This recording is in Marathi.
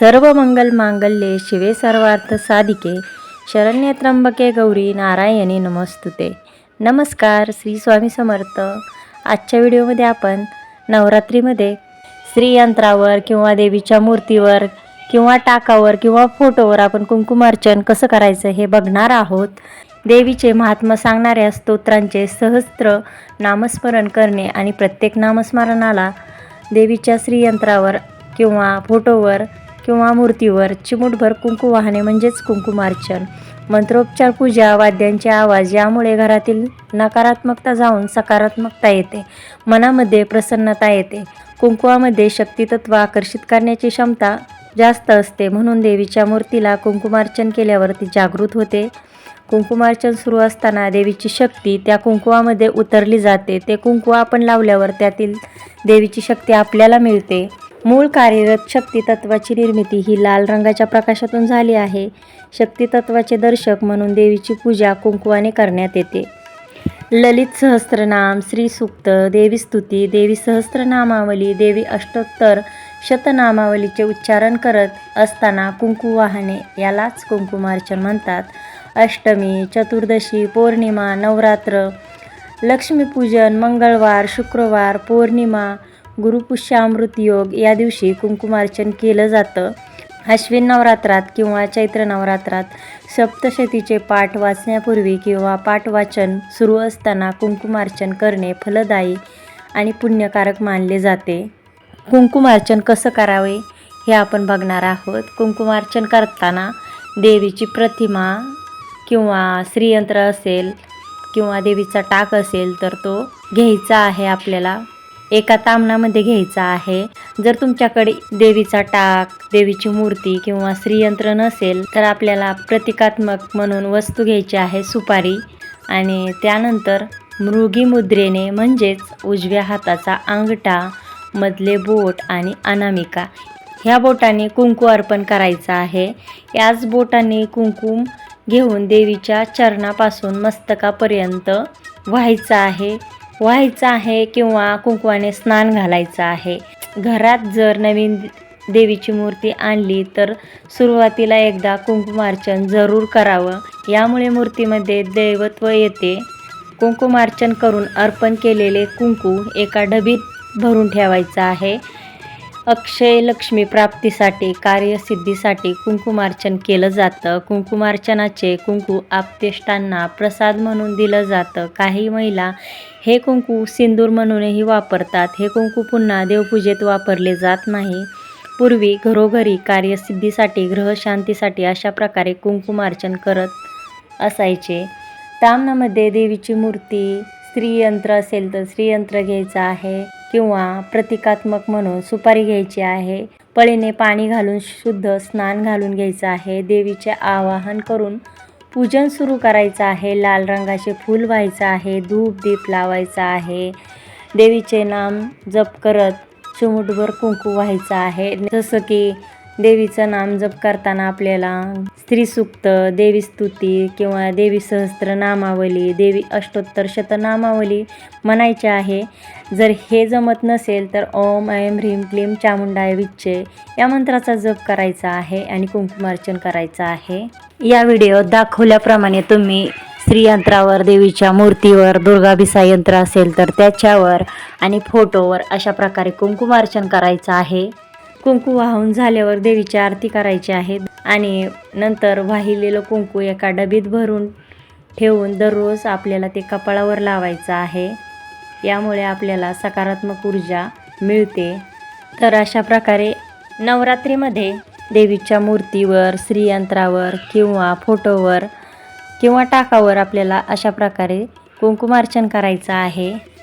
सर्व मंगल मांगल्ये शिवे सर्वार्थ साधिके. शरण्य त्र्यंबके गौरी नारायणी नमस्तुते. नमस्कार श्री स्वामी समर्थ. आजच्या व्हिडिओमध्ये आपण नवरात्रीमध्ये श्रीयंत्रावर किंवा देवीच्या मूर्तीवर किंवा टाकावर किंवा फोटोवर आपण कुंकुमार्चन कसं करायचं हे बघणार आहोत. देवीचे महात्म सांगणाऱ्या स्तोत्रांचे सहस्त्र नामस्मरण करणे आणि प्रत्येक नामस्मरणाला देवीच्या श्रीयंत्रावर किंवा फोटोवर किंवा मूर्तीवर चिमूटभर कुंकू वाहणे म्हणजेच कुंकुमार्चन. मंत्रोपचार पूजा वाद्यांचे आवाज यामुळे घरातील नकारात्मकता जाऊन सकारात्मकता येते. मनामध्ये प्रसन्नता येते. कुंकुवामध्ये शक्तितत्व आकर्षित करण्याची क्षमता जास्त असते. म्हणून देवीच्या मूर्तीला कुंकुमार्चन केल्यावर ती जागृत होते. कुंकुमार्चन सुरू असताना देवीची शक्ती त्या कुंकुवामध्ये उतरली जाते. ते कुंकू आपण लावल्यावर त्यातील देवीची शक्ती आपल्याला मिळते. मूळ कार्यरत शक्तितत्वाची निर्मिती ही लाल रंगाच्या प्रकाशातून झाली आहे. शक्तितत्वाचे दर्शक म्हणून देवीची पूजा कुंकुवाने करण्यात येते. ललित सहस्त्रनाम श्री सुप्त देवी स्तुती देवी सहस्त्रनामावली देवी अष्टोत्तर शतनामावलीचे उच्चारण करत असताना कुंकू वाहने यालाच कुंकुमार्चन म्हणतात. अष्टमी चतुर्दशी पौर्णिमा नवरात्र लक्ष्मीपूजन मंगळवार शुक्रवार पौर्णिमा गुरुपुष्यामृत योग या दिवशी कुंकुमार्चन केलं जातं. अश्विन नवरात्रात किंवा चैत्र नवरात्रात सप्तशतीचे पाठ वाचण्यापूर्वी किंवा पाठ वाचन सुरू असताना कुंकुमार्चन करणे फलदायी आणि पुण्यकारक मानले जाते. कुंकुमार्चन कसं करावे हे आपण बघणार आहोत. कुंकुमार्चन करताना देवीची प्रतिमा किंवा श्रीयंत्र असेल किंवा देवीचा टाक असेल तर तो घ्यायचा आहे आपल्याला. एका तामणामध्ये घ्यायचा आहे. जर तुमच्याकडे देवीचा टाक देवीची मूर्ती किंवा श्रीयंत्र नसेल तर आपल्याला प्रतिकात्मक म्हणून वस्तू घ्यायची आहे सुपारी आणि त्यानंतर मृगी मुद्रेने म्हणजेच उजव्या हाताचा अंगठा मधले बोट आणि अनामिका. ह्या बोटाने कुंकू अर्पण करायचं आहे. याच बोटाने कुंकुम घेऊन देवीच्या चरणापासून मस्तकापर्यंत व्हायचं आहे. व्हायचं आहे किंवा कुंकवाने स्नान घालायचं आहे. घरात जर नवीन देवीची मूर्ती आणली तर सुरुवातीला एकदा कुंकुमार्चन जरूर करावं. यामुळे मूर्तीमध्ये दैवत्व येते. कुंकुमार्चन करून अर्पण केलेले कुंकू एका डबीत भरून ठेवायचं आहे. अक्षय लक्ष्मी प्राप्तीसाठी कार्यसिद्धीसाठी कुंकुमार्चन केलं जातं. कुंकुमार्चनाचे कुंकू आपतेष्टांना प्रसाद म्हणून दिलं जातं. काही महिला हे कुंकू सिंदूर म्हणूनही वापरतात. हे कुंकू पुन्हा देवपूजेत वापरले जात नाही. पूर्वी घरोघरी कार्यसिद्धीसाठी ग्रहशांतीसाठी अशा प्रकारे कुंकुमार्चन करत असायचे. तामणामध्ये देवीची मूर्ती स्त्रीयंत्र असेल तर स्त्रीयंत्र घ्यायचं आहे. किंवा प्रतिकात्मक म्हणून सुपारी घ्यायची आहे पळीने पाणी घालून शुद्ध स्नान घालून घ्यायचं आहे देवीचे आवाहन करून पूजन सुरू करायचं आहे लाल रंगाचे फूल व्हायचं आहे धूप दीप लावायचा आहे देवीचे नाम जप करत चिमुटभर कुंकू व्हायचं आहे. जसं की देवीचं नाम जप करताना आपल्याला स्त्रीसूक्त देवी स्तुती किंवा देवी सहस्त्र नामावली देवी अष्टोत्तर शतनामावली म्हणायचे आहे. जर हे जमत नसेल तर ओम ऐम ह्रीम क्लीम चामुंडाय विच्चे या मंत्राचा जप करायचा आहे आणि कुंकुमार्चन करायचं आहे. या व्हिडिओ दाखवल्याप्रमाणे तुम्ही श्रीयंत्रावर देवीच्या मूर्तीवर दुर्गाभिसा यंत्र असेल तर त्याच्यावर आणि फोटोवर अशा प्रकारे कुंकुमार्चन करायचं आहे. कुंकू वाहून झाल्यावर देवीची आरती करायची आहे. आणि नंतर वाहिलेलं कुंकू एका डबीत भरून ठेवून दररोज आपल्याला ते कपाळावर लावायचं आहे. यामुळे आपल्याला सकारात्मक ऊर्जा मिळते. तर अशा प्रकारे नवरात्रीमध्ये देवीच्या मूर्तीवर श्रीयंत्रावर किंवा फोटोवर किंवा टाकावर आपल्याला अशा प्रकारे कुंकुमार्चन करायचं आहे.